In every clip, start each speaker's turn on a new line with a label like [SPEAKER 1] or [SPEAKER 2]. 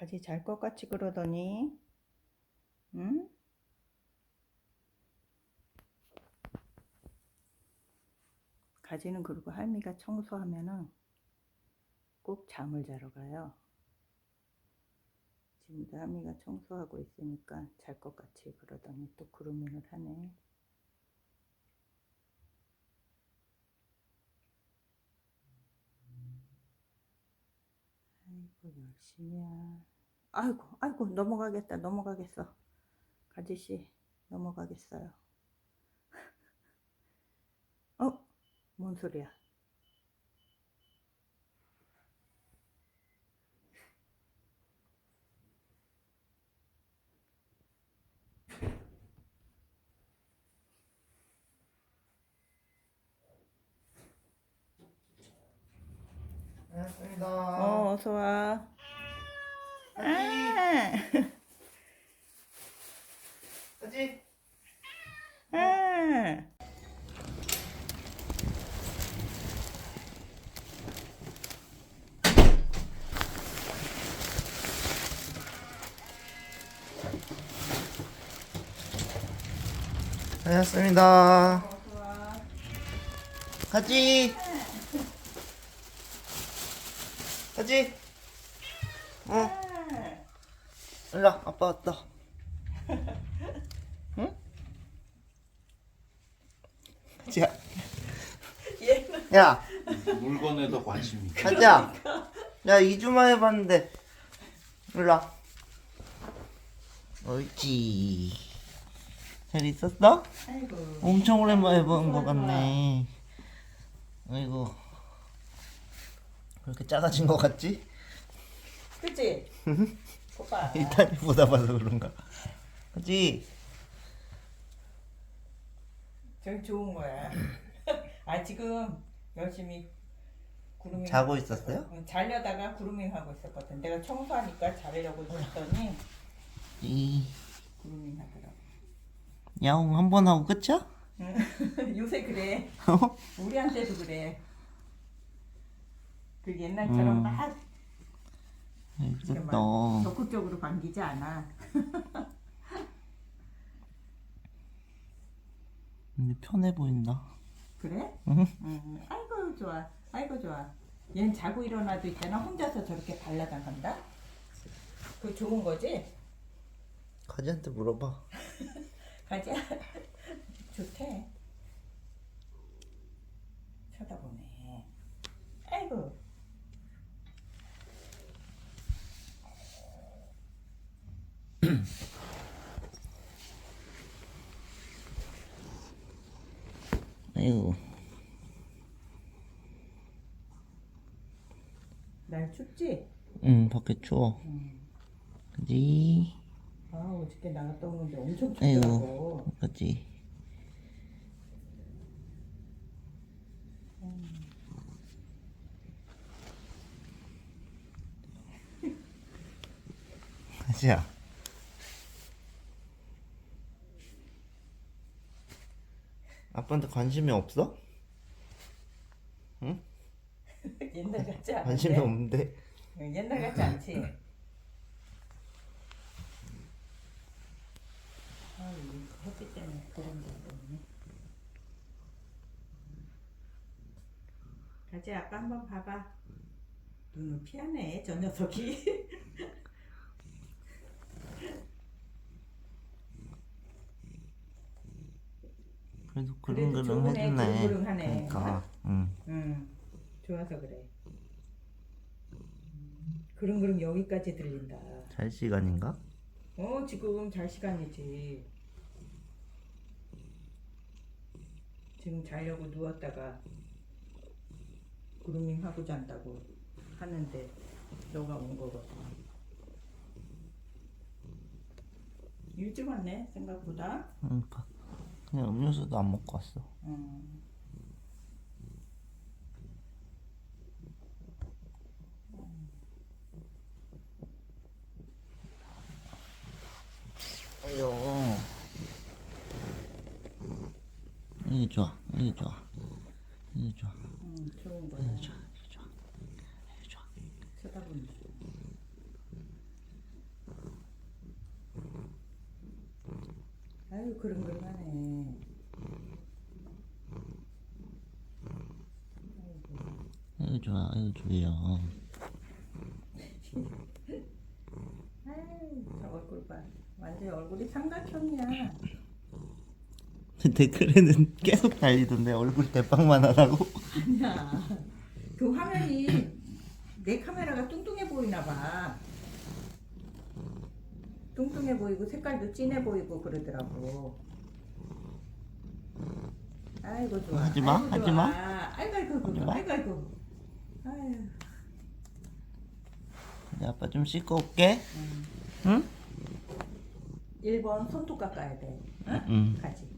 [SPEAKER 1] 가지 잘 것 같이 그러더니, 응? 가지는 그리고 할미가 청소하면은 꼭 잠을 자러 가요. 지금도 할미가 청소하고 있으니까 잘 것 같이 그러더니 또 그루밍을 하네. 아이고 열심히야. 아이고 아이고 넘어가겠다 넘어가겠어. 가지씨 넘어가겠어요. 어? 뭔 소리야?
[SPEAKER 2] 반갑습니다.
[SPEAKER 1] 어 어서 와. 아,
[SPEAKER 2] 아지?
[SPEAKER 1] 아.
[SPEAKER 2] 가지? 가지? 어,
[SPEAKER 1] 아.
[SPEAKER 2] 일로 와. 아빠 왔다. 응?
[SPEAKER 1] 얘는
[SPEAKER 2] 야,
[SPEAKER 3] 물건에도 관심이
[SPEAKER 2] 가지야. 야, 2주 만에 봤는데. 일로 와. 옳지. 잘 있었어?
[SPEAKER 1] 아이고
[SPEAKER 2] 엄청 오랜만에 보는 것 같네. 아이고. 그렇게 작아진 것 같지?
[SPEAKER 1] 그치? 오빠
[SPEAKER 2] 일단이 보다 봐서 그런가. 그치?
[SPEAKER 1] 저기 좋은 거야. 아 지금 열심히 구루밍
[SPEAKER 2] 자고 있었어요?
[SPEAKER 1] 응, 자려다가 구루밍 하고 있었거든. 내가 청소하니까 자려고 했더니
[SPEAKER 2] 이
[SPEAKER 1] 구루밍 하더라고.
[SPEAKER 2] 야옹 한 번 하고 끝이야?
[SPEAKER 1] 응. 요새 그래.
[SPEAKER 2] 어?
[SPEAKER 1] 우리한테도 그래. 그 옛날처럼
[SPEAKER 2] 음.
[SPEAKER 1] 막
[SPEAKER 2] 알겠다.
[SPEAKER 1] 막 적극적으로 반기지 않아.
[SPEAKER 2] 근데 편해 보인다.
[SPEAKER 1] 그래?
[SPEAKER 2] 응.
[SPEAKER 1] 응. 아이고 좋아. 아이고 좋아. 얘는 자고 일어나도 있잖아. 혼자서 저렇게 발라당간다. 그 좋은 거지?
[SPEAKER 2] 가지한테 물어봐.
[SPEAKER 1] 가자. 좋대. 쳐다보네. 아이고.
[SPEAKER 2] 아이고.
[SPEAKER 1] 날 춥지?
[SPEAKER 2] 응, 밖에 추워. 그지?
[SPEAKER 1] 아 어저께 나갔다 오는데 엄청. 춥더라고.
[SPEAKER 2] 그지? 가지야. 아빠한테 관심이 없어?
[SPEAKER 1] 옛날 같지 않은데?
[SPEAKER 2] 관심이 없는데.
[SPEAKER 1] 응, 옛날 같지 않지? 아, 이 햇빛 때문에 그런 게 없네. 가지 아빠 한번 봐봐. 눈을 피하네, 저 녀석이.
[SPEAKER 2] 그래도
[SPEAKER 1] 그래도
[SPEAKER 2] 그릉그릉
[SPEAKER 1] 좋으네,
[SPEAKER 2] 해주네.
[SPEAKER 1] 그릉그릉하네.
[SPEAKER 2] 그러니까, 응.
[SPEAKER 1] 응, 좋아서 그래. 그릉그릉 여기까지 들린다.
[SPEAKER 2] 잘 시간인가?
[SPEAKER 1] 어, 지금 잘 시간이지. 지금 자려고 누웠다가 그루밍 하고 잔다고 하는데 너가 온 거거든. 일찍 왔네, 생각보다.
[SPEAKER 2] 응, 봐. 그냥 음료수도 안 먹고 왔어.
[SPEAKER 1] 음.
[SPEAKER 2] 아유. 이게 좋아, 이게 좋아, 이게 좋아,
[SPEAKER 1] 음, 좋은 거야.
[SPEAKER 2] 이게 좋아, 이게 좋아, 이게 좋아.
[SPEAKER 1] 쳐다보는 중. 아유 그릉그릉하네.
[SPEAKER 2] 아이 좋아 아이 좋아요
[SPEAKER 1] 아유 저 얼굴 봐. 완전 얼굴이 삼각형이야.
[SPEAKER 2] 댓글에는 계속 달리던데 얼굴 대빵만 하라고
[SPEAKER 1] 아니야. 그 화면이 내 카메라가 뚱뚱해 보이나 봐. 뚱뚱해 보이고 색깔도 진해 보이고 그러더라고. 아이고 좋아.
[SPEAKER 2] 하지 마,
[SPEAKER 1] 아이고,
[SPEAKER 2] 하지
[SPEAKER 1] 좋아.
[SPEAKER 2] 마.
[SPEAKER 1] 아이고 아이고
[SPEAKER 2] 하지 마.
[SPEAKER 1] 아이고 아이고. 아유.
[SPEAKER 2] 내 아빠 좀 씻고 올게 응?
[SPEAKER 1] 1번 손톱 깎아야 돼. 응?
[SPEAKER 2] 응
[SPEAKER 1] 가지.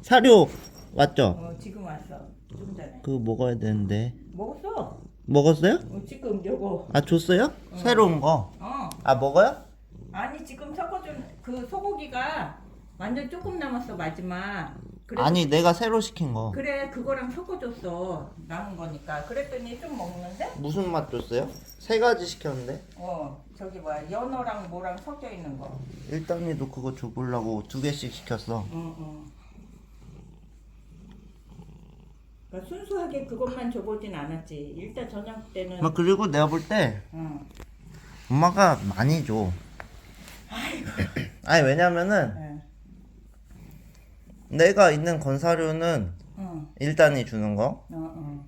[SPEAKER 2] 사료 왔죠?
[SPEAKER 1] 어 지금 왔어. 좀 전에.
[SPEAKER 2] 그거 먹어야 되는데
[SPEAKER 1] 먹었어.
[SPEAKER 2] 먹었어요?
[SPEAKER 1] 어, 지금 요거.
[SPEAKER 2] 아 줬어요? 새로운 거?
[SPEAKER 1] 어.
[SPEAKER 2] 아 먹어요?
[SPEAKER 1] 아니 지금 섞어준 그 소고기가 완전 조금 남았어 마지막. 그래,
[SPEAKER 2] 아니 내가 새로 시킨 거
[SPEAKER 1] 그래 그거랑 섞어줬어 남은 거니까. 그랬더니 좀 먹는데?
[SPEAKER 2] 무슨 맛 줬어요? 세 가지 시켰는데
[SPEAKER 1] 어 저기 뭐야 연어랑 뭐랑 섞여 있는 거.
[SPEAKER 2] 일단이도 그거 줘보려고 두 개씩 시켰어
[SPEAKER 1] 응 응. 그러니까 순수하게 그것만 줘보진 않았지. 일단 저녁 때는.
[SPEAKER 2] 막 그리고 내가 볼 때
[SPEAKER 1] 응.
[SPEAKER 2] 엄마가 많이 줘 아니 왜냐면은
[SPEAKER 1] 응.
[SPEAKER 2] 내가 있는 건사료는
[SPEAKER 1] 응.
[SPEAKER 2] 일단이 주는 거
[SPEAKER 1] 어, 어.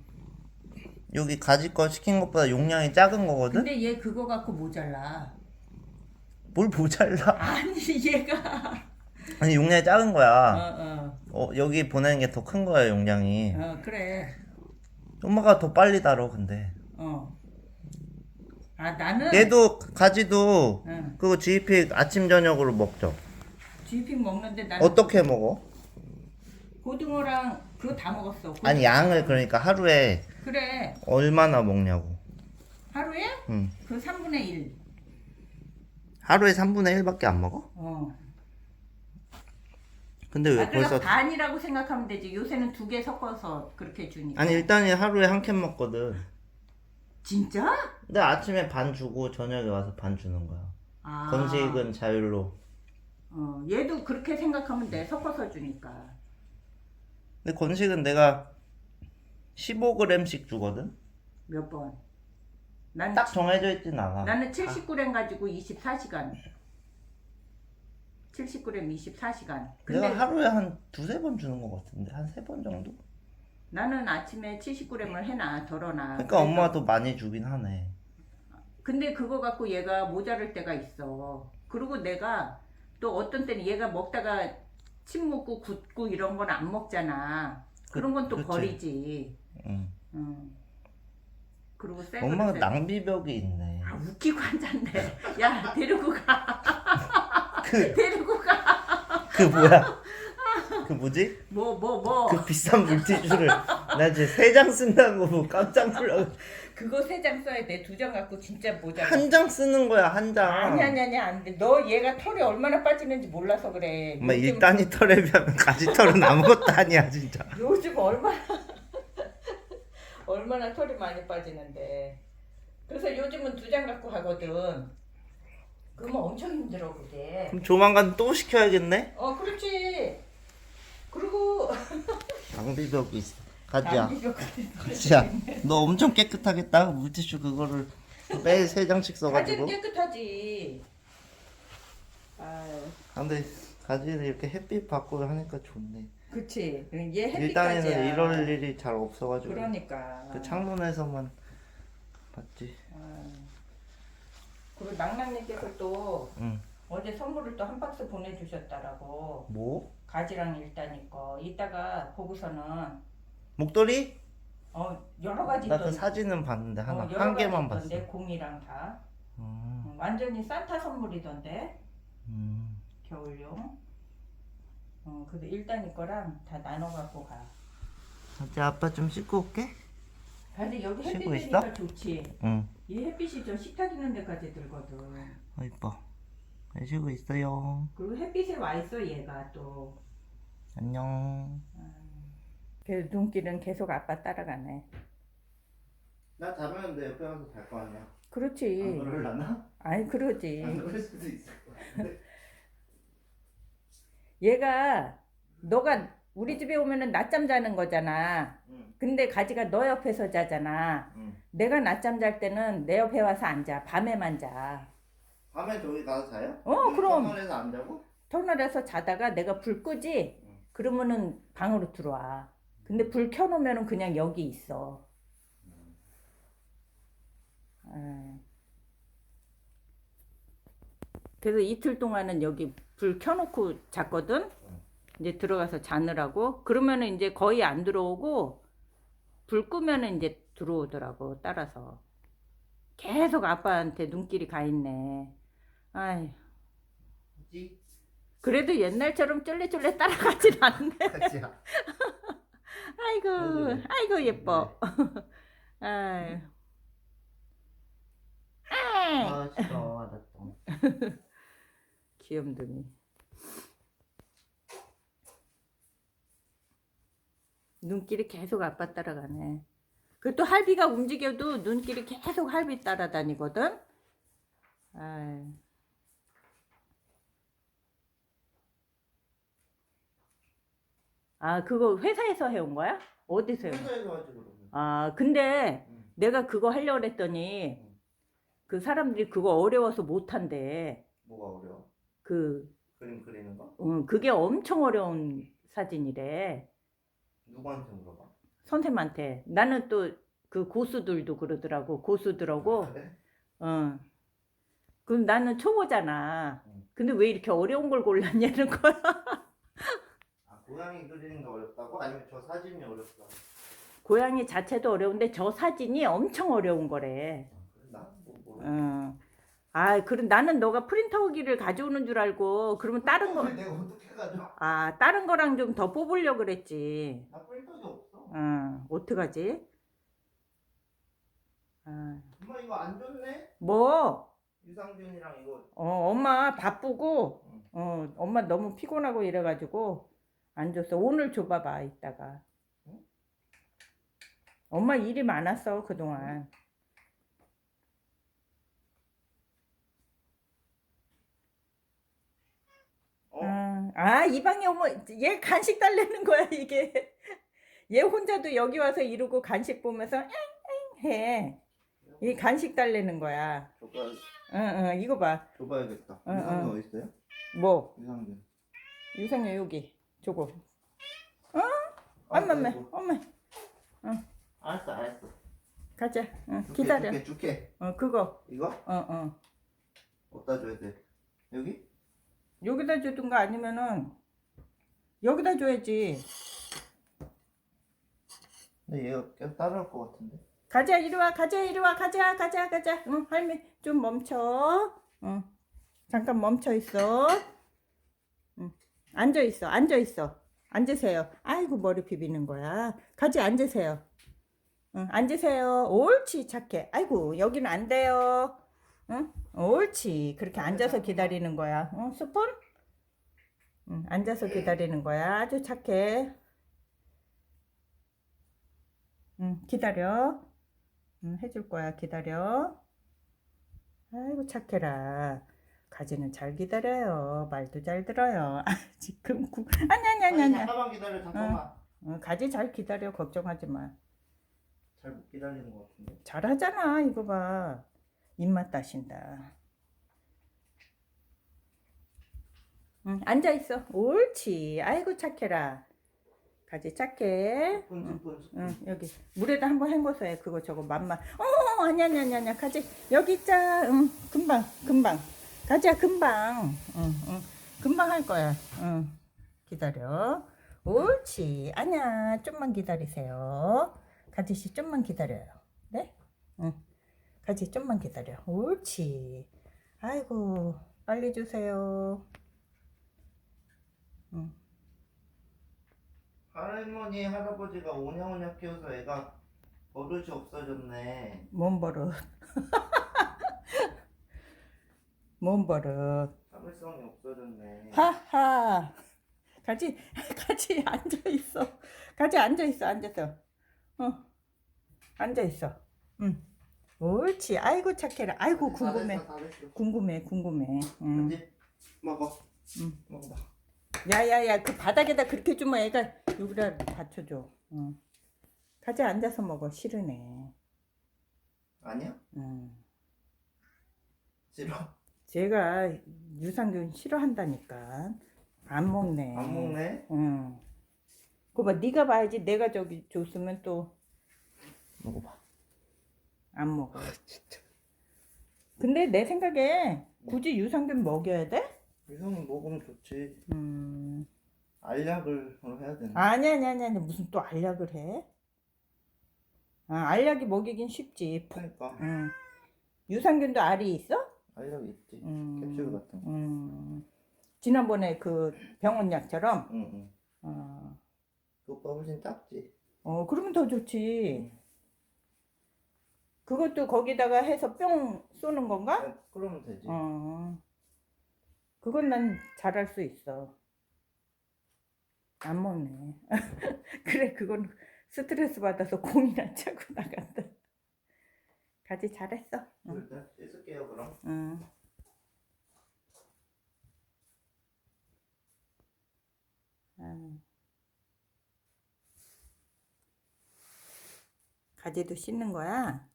[SPEAKER 2] 여기 가지 거 시킨 것보다 용량이 작은 거거든?
[SPEAKER 1] 근데 얘 그거 갖고 모자라.
[SPEAKER 2] 뭘 모자라
[SPEAKER 1] 아니 얘가.
[SPEAKER 2] 아니 용량이 작은
[SPEAKER 1] 어,
[SPEAKER 2] 거야
[SPEAKER 1] 어.
[SPEAKER 2] 어, 여기 보내는 게 더 큰 거야 용량이
[SPEAKER 1] 어 그래.
[SPEAKER 2] 엄마가 더 빨리 달어 근데
[SPEAKER 1] 어. 아 나는
[SPEAKER 2] 얘도 가지도
[SPEAKER 1] 응.
[SPEAKER 2] 그거 GP 아침 저녁으로 먹죠
[SPEAKER 1] GP 먹는데 나는
[SPEAKER 2] 어떻게 먹어?
[SPEAKER 1] 고등어랑 그거 다 먹었어. 고등어.
[SPEAKER 2] 아니 양을 그러니까 하루에
[SPEAKER 1] 그래.
[SPEAKER 2] 얼마나 먹냐고
[SPEAKER 1] 하루에
[SPEAKER 2] 응.
[SPEAKER 1] 그 3분의 1.
[SPEAKER 2] 하루에 3분의 1밖에 안 먹어?
[SPEAKER 1] 어.
[SPEAKER 2] 근데 왜
[SPEAKER 1] 아, 그래서
[SPEAKER 2] 벌써
[SPEAKER 1] 반이라고 생각하면 되지. 요새는 두 개 섞어서 그렇게 주니까.
[SPEAKER 2] 아니 일단이 하루에 한 캔 먹거든
[SPEAKER 1] 진짜?
[SPEAKER 2] 근데 아침에 반 주고 저녁에 와서 반 주는 거야
[SPEAKER 1] 아.
[SPEAKER 2] 건식은 자율로
[SPEAKER 1] 어, 얘도 그렇게 생각하면 돼. 섞어서 주니까.
[SPEAKER 2] 근데 건식은 내가 15g씩 주거든
[SPEAKER 1] 몇 번? 난
[SPEAKER 2] 딱 정해져 있진 않아
[SPEAKER 1] 나는 70g 가지고 24시간. 70g 24시간. 근데
[SPEAKER 2] 내가 하루에 한 두세 번 주는 것 같은데 한 세 번 정도?
[SPEAKER 1] 나는 아침에 70g을 해놔 덜어놔.
[SPEAKER 2] 그러니까 엄마가 더 많이 주긴 하네
[SPEAKER 1] 근데 그거 갖고 얘가 모자랄 때가 있어. 그리고 내가 또 어떤 때는 얘가 먹다가 침 묻고 굳고 이런 건 안 먹잖아. 그런 건 또
[SPEAKER 2] 그렇지.
[SPEAKER 1] 버리지.
[SPEAKER 2] 응.
[SPEAKER 1] 응. 그리고 새
[SPEAKER 2] 엄마가
[SPEAKER 1] 그릇에-
[SPEAKER 2] 낭비벽이 있네
[SPEAKER 1] 아 웃기고 앉았네. 야 데리고 가.
[SPEAKER 2] 그,
[SPEAKER 1] 데리고 가.
[SPEAKER 2] 그 뭐야 그 뭐지?
[SPEAKER 1] 뭐 뭐 뭐.
[SPEAKER 2] 그 비싼 물티슈를 나 이제 세 장 쓴다고 뭐 깜짝 놀라
[SPEAKER 1] 그거 세 장 써야 돼. 두 장 갖고 진짜 모자.
[SPEAKER 2] 한 장 쓰는 거야 한 장
[SPEAKER 1] 아니 아니 아니 안 돼. 너 얘가 털이 얼마나 빠지는지 몰라서 그래.
[SPEAKER 2] 엄마
[SPEAKER 1] 요즘-
[SPEAKER 2] 일단이 털에 비하면 가지 털은 아무것도 아니야 진짜
[SPEAKER 1] 요즘 얼마나 얼마나 털이 많이 빠지는데 그래서 요즘은 두 장 갖고 가거든 그러면 엄청 힘들어 그게
[SPEAKER 2] 그럼 조만간 또 시켜야겠네?
[SPEAKER 1] 어 그렇지 그리고
[SPEAKER 2] 낭비벽이 있어. 가지 가지야 너 엄청 깨끗하겠다. 물티슈 그거를 매일 세 장씩 써가지고.
[SPEAKER 1] 가지는 깨끗하지.
[SPEAKER 2] 아, 근데 가지는 이렇게 햇빛 받고 하니까 좋네.
[SPEAKER 1] 그치. 얘 햇빛까지야.
[SPEAKER 2] 일단에는 이럴 일이 잘 없어가지고.
[SPEAKER 1] 그러니까.
[SPEAKER 2] 그 창문에서만 봤지.
[SPEAKER 1] 아. 그리고 낭낭님께서 또
[SPEAKER 2] 응.
[SPEAKER 1] 어제 선물을 또 한 박스 보내주셨다라고.
[SPEAKER 2] 뭐?
[SPEAKER 1] 가지랑 일단이 거 이따가 보고서는
[SPEAKER 2] 목도리?
[SPEAKER 1] 어 여러 가지
[SPEAKER 2] 나 그
[SPEAKER 1] 있던-
[SPEAKER 2] 사진은 봤는데 하나
[SPEAKER 1] 어, 여러
[SPEAKER 2] 한
[SPEAKER 1] 가지
[SPEAKER 2] 개만 봤어
[SPEAKER 1] 있던데 공이랑 다.
[SPEAKER 2] 음,
[SPEAKER 1] 어, 완전히 산타 선물이던데
[SPEAKER 2] 음.
[SPEAKER 1] 겨울용. 어 그래서 일단 이 거랑 다 나눠 갖고 가.
[SPEAKER 2] 이제 아빠 좀 씻고 올게?
[SPEAKER 1] 근데 여기 햇빛
[SPEAKER 2] 쉬고
[SPEAKER 1] 되니까
[SPEAKER 2] 있어?
[SPEAKER 1] 좋지.
[SPEAKER 2] 응.
[SPEAKER 1] 이 햇빛이 저 식탁 있는 데까지 들거든.
[SPEAKER 2] 어, 이뻐. 잘 쉬고 있어요
[SPEAKER 1] 그리고 햇빛에 와 있어 얘가 또
[SPEAKER 2] 안녕
[SPEAKER 1] 그래서 눈길은 계속 아빠 따라가네
[SPEAKER 2] 나 자면 내 옆에 가서 잘 거 아니야
[SPEAKER 1] 그렇지
[SPEAKER 2] 안 그럴라나?
[SPEAKER 1] 아니 그러지
[SPEAKER 2] 안 그럴 수도 있을 것 같은데
[SPEAKER 1] 얘가 너가 우리 집에 오면은 낮잠 자는 거잖아.
[SPEAKER 2] 응.
[SPEAKER 1] 근데 가지가 너 옆에서 자잖아.
[SPEAKER 2] 응.
[SPEAKER 1] 내가 낮잠 잘 때는 내 옆에 와서 앉아. 밤에만 자.
[SPEAKER 2] 밤에 저기 가서 자요?
[SPEAKER 1] 어, 그럼.
[SPEAKER 2] 터널에서 안 자고?
[SPEAKER 1] 터널에서 자다가 내가 불 끄지?
[SPEAKER 2] 응.
[SPEAKER 1] 그러면은 방으로 들어와. 근데 불 켜놓으면은 그냥 여기 있어. 아. 그래서 이틀 동안은 여기 불 켜놓고 잤거든? 이제 들어가서 자느라고. 그러면은 이제 거의 안 들어오고, 불 끄면은 이제 들어오더라고, 따라서. 계속 아빠한테 눈길이 가 있네. 아이? 그래도 옛날처럼 쫄래쫄래 따라가진 않네.
[SPEAKER 2] 그치야.
[SPEAKER 1] 아이고,
[SPEAKER 2] 네네네.
[SPEAKER 1] 아이고 예뻐. 아유. 아이,
[SPEAKER 2] 아. 나 또.
[SPEAKER 1] 귀염둥이. 눈길이 계속 아빠 따라가네. 그또 할비가 움직여도 눈길이 계속 할비 따라다니거든. 아이. 아, 그거 회사에서 해온 거야? 어디서 해온 거야?
[SPEAKER 2] 회사에서 하지 그러면.
[SPEAKER 1] 아, 근데
[SPEAKER 2] 응.
[SPEAKER 1] 내가 그거 하려고 그랬더니
[SPEAKER 2] 응.
[SPEAKER 1] 그 사람들이 그거 어려워서 못 한대.
[SPEAKER 2] 뭐가 어려워?
[SPEAKER 1] 그,
[SPEAKER 2] 그림 그리는 거?
[SPEAKER 1] 음, 그게 엄청 어려운 사진이래.
[SPEAKER 2] 누구한테 물어봐?
[SPEAKER 1] 선생님한테. 나는 또 그 고수들도 그러더라고. 고수들하고.
[SPEAKER 2] 아, 그래?
[SPEAKER 1] 어. 그럼 나는 초보잖아.
[SPEAKER 2] 응.
[SPEAKER 1] 근데 왜 이렇게 어려운 걸 골랐냐는 거야.
[SPEAKER 2] 아, 고양이 그리는 게 어렵다고? 아니면 저 사진이 어렵다?
[SPEAKER 1] 고양이 자체도 어려운데 저 사진이 엄청 어려운 거래.
[SPEAKER 2] 아, 그래? 나뭐 모르
[SPEAKER 1] 어. 아, 그럼 나는 너가 프린터기를 가져오는 줄 알고 그러면 다른 거
[SPEAKER 2] 내가 어떻게 가져?
[SPEAKER 1] 아, 다른 거랑 좀 더 뽑으려고 그랬지.
[SPEAKER 2] 나 프린터기 없어.
[SPEAKER 1] 어, 어떡하지? 아,
[SPEAKER 2] 엄마 이거 안 줬네?
[SPEAKER 1] 뭐,
[SPEAKER 2] 유상균이랑 이거
[SPEAKER 1] 어, 엄마 바쁘고,
[SPEAKER 2] 응.
[SPEAKER 1] 어, 엄마 너무 피곤하고 이래가지고, 안 줬어. 오늘 줘봐봐, 이따가.
[SPEAKER 2] 응?
[SPEAKER 1] 엄마 일이 많았어, 그동안.
[SPEAKER 2] 어?
[SPEAKER 1] 아, 아, 이 방에 어머, 얘 간식 달래는 거야, 이게. 얘 혼자도 여기 와서 이러고 간식 보면서 엥 엥 해. 이 간식 달래는 거야.
[SPEAKER 2] 줘봐,
[SPEAKER 1] 응, 응, 이거 봐.
[SPEAKER 2] 줘봐야겠다.
[SPEAKER 1] 응,
[SPEAKER 2] 유상균
[SPEAKER 1] 응.
[SPEAKER 2] 어디 있어요?
[SPEAKER 1] 뭐,
[SPEAKER 2] 유상균.
[SPEAKER 1] 유성이 여기. 저거.
[SPEAKER 2] 아,
[SPEAKER 1] 엄마, 엄마. 엄마.
[SPEAKER 2] 알았어, 알았어.
[SPEAKER 1] 가자. 응,
[SPEAKER 2] 줄게,
[SPEAKER 1] 기다려.
[SPEAKER 2] 줄게, 줄게.
[SPEAKER 1] 어, 그거.
[SPEAKER 2] 이거
[SPEAKER 1] 어, 어.
[SPEAKER 2] 어디다 줘야 돼? 여기?
[SPEAKER 1] 여기다 주든가 아니면은, 여기다 줘야지.
[SPEAKER 2] 근데 얘가 계속 따라올 것 같은데.
[SPEAKER 1] 가자, 이리 와, 가자, 이리 와, 가자, 가자, 가자. 응, 할미, 좀 멈춰. 응. 잠깐 멈춰 있어. 응. 앉아 있어, 앉아 있어. 앉으세요. 아이고, 머리 비비는 거야. 가지, 앉으세요. 응, 앉으세요. 옳지, 착해. 아이고, 여기는 안 돼요. 응? 옳지. 그렇게 앉아서 기다리는 거야. 응, 스푼? 응, 앉아서 기다리는 거야. 아주 착해. 응, 기다려. 응, 해줄 거야. 기다려. 아이고, 착해라. 가지는 잘 기다려요. 말도 잘 들어요. 아, 지금 구... 아니, 아니, 아니, 아니.
[SPEAKER 2] 잠깐만 기다려, 잠깐만.
[SPEAKER 1] 어, 가지 잘 기다려. 걱정하지 마.
[SPEAKER 2] 잘 못 기다리는 것 같은데.
[SPEAKER 1] 잘하잖아. 이거 봐. 입맛 따신다. 응, 앉아 있어. 옳지. 아이고, 착해라. 가지 착해.
[SPEAKER 2] 스푼,
[SPEAKER 1] 응.
[SPEAKER 2] 스푼, 스푼.
[SPEAKER 1] 응, 여기 물에다 한번 헹궈서 해. 그거 저거 맛만. 어, 아니 아니 아니 아니. 가지. 여기 있자. 응, 금방 금방. 가자 금방. 응, 응. 금방 할 거야. 응. 기다려. 옳지. 아니야. 좀만 기다리세요. 가지 씨 좀만 기다려요. 네? 응. 가지 좀만 기다려. 옳지. 아이고, 빨리 주세요. 응.
[SPEAKER 2] 할머니, 할아버지가 오냐오냐 키워서 애가 버릇이 없어졌네.
[SPEAKER 1] 뭔 버릇. 뭔 버릇.
[SPEAKER 2] 참을성이 없어졌네.
[SPEAKER 1] 하하. 같이 같이 앉아 있어. 같이 앉아 있어. 앉아서. 어. 앉아 있어. 응. 옳지. 아이고 착해라. 아이고 궁금해.
[SPEAKER 2] 다 됐어, 다 됐어.
[SPEAKER 1] 궁금해. 궁금해. 응.
[SPEAKER 2] 가지? 먹어.
[SPEAKER 1] 응.
[SPEAKER 2] 먹어봐.
[SPEAKER 1] 야야야 그 바닥에다 그렇게 주면 애가 여기다 받쳐줘. 응. 가자 앉아서 먹어 싫으네.
[SPEAKER 2] 아니야?
[SPEAKER 1] 응.
[SPEAKER 2] 싫어.
[SPEAKER 1] 제가 유산균 싫어한다니까 안 먹네.
[SPEAKER 2] 안 먹네.
[SPEAKER 1] 응. 그봐 네가 봐야지 내가 저기 줬으면 또 안
[SPEAKER 2] 먹어봐.
[SPEAKER 1] 먹어.
[SPEAKER 2] 진짜.
[SPEAKER 1] 근데 내 생각에 굳이 유산균 먹여야 돼?
[SPEAKER 2] 유성은 먹으면 좋지.
[SPEAKER 1] 음.
[SPEAKER 2] 알약을 해야 되나?
[SPEAKER 1] 아니 아니 아니 아니 무슨 또 알약을 해? 아, 알약이 먹이긴 쉽지.
[SPEAKER 2] 그러니까
[SPEAKER 1] 응. 유산균도 알이 있어?
[SPEAKER 2] 알약이 있지.
[SPEAKER 1] 음.
[SPEAKER 2] 캡슐 같은 거.
[SPEAKER 1] 음. 지난번에 그 병원 약처럼.
[SPEAKER 2] 응, 응.
[SPEAKER 1] 어,
[SPEAKER 2] 그거보다 훨씬 작지.
[SPEAKER 1] 어 그러면 더 좋지. 그것도 거기다가 해서 뿅 쏘는 건가?
[SPEAKER 2] 어, 그러면 되지.
[SPEAKER 1] 어. 그건 난 잘할 수 있어. 안 먹네. 그래, 그건 스트레스 받아서 고민안 차고 나간다. 가지 잘했어. 응.
[SPEAKER 2] 일단 씻을게요 그럼.
[SPEAKER 1] 응. 아. 가지도 씻는 거야?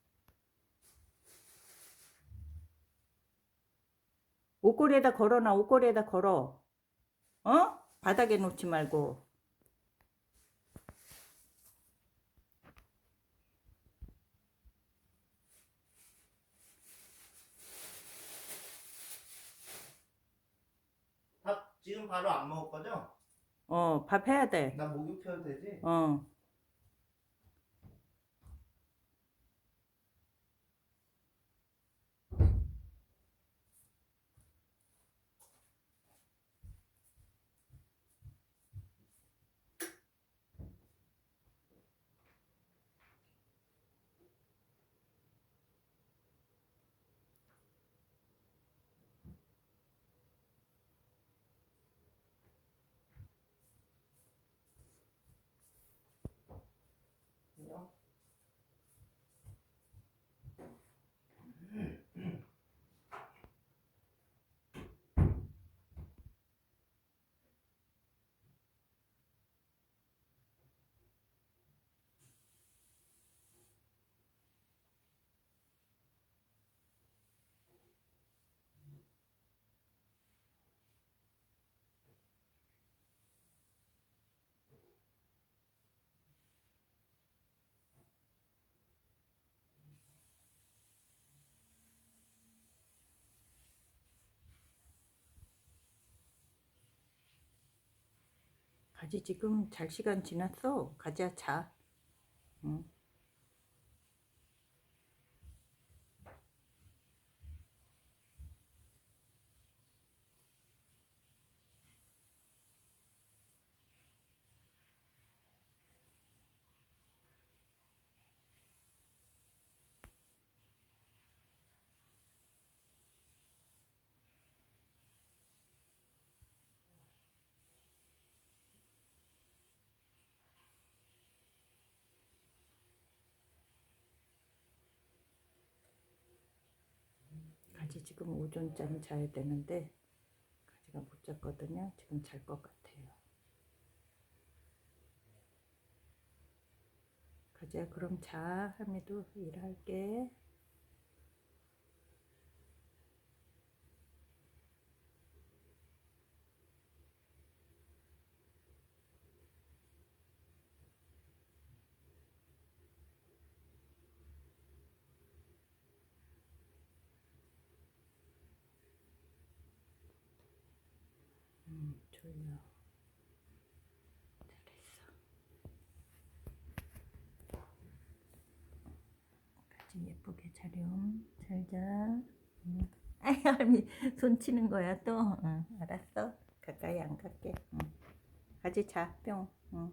[SPEAKER 1] 옷걸이에다 걸어놔, 옷걸이에다 걸어. 어? 바닥에 놓지 말고.
[SPEAKER 2] 밥 지금 바로 안 먹을 거죠?
[SPEAKER 1] 어, 밥 해야 돼.
[SPEAKER 2] 나 목욕 펴도 되지?
[SPEAKER 1] 어. 가지 지금 잘 시간 지났어. 가지야 자. 응. 가지 지금 오전잠 자야 되는데 가지가 못 잤거든요. 지금 잘 것 같아요. 가지야 그럼 자. 할미도 일할게. 음, 졸려. 잘했어. 가지 예쁘게 자렴. 잘 자. 응. 아이, 할미 손 치는 거야 또. 응, 알았어. 가까이 안 갈게. 응. 가지 자, 뿅. 응.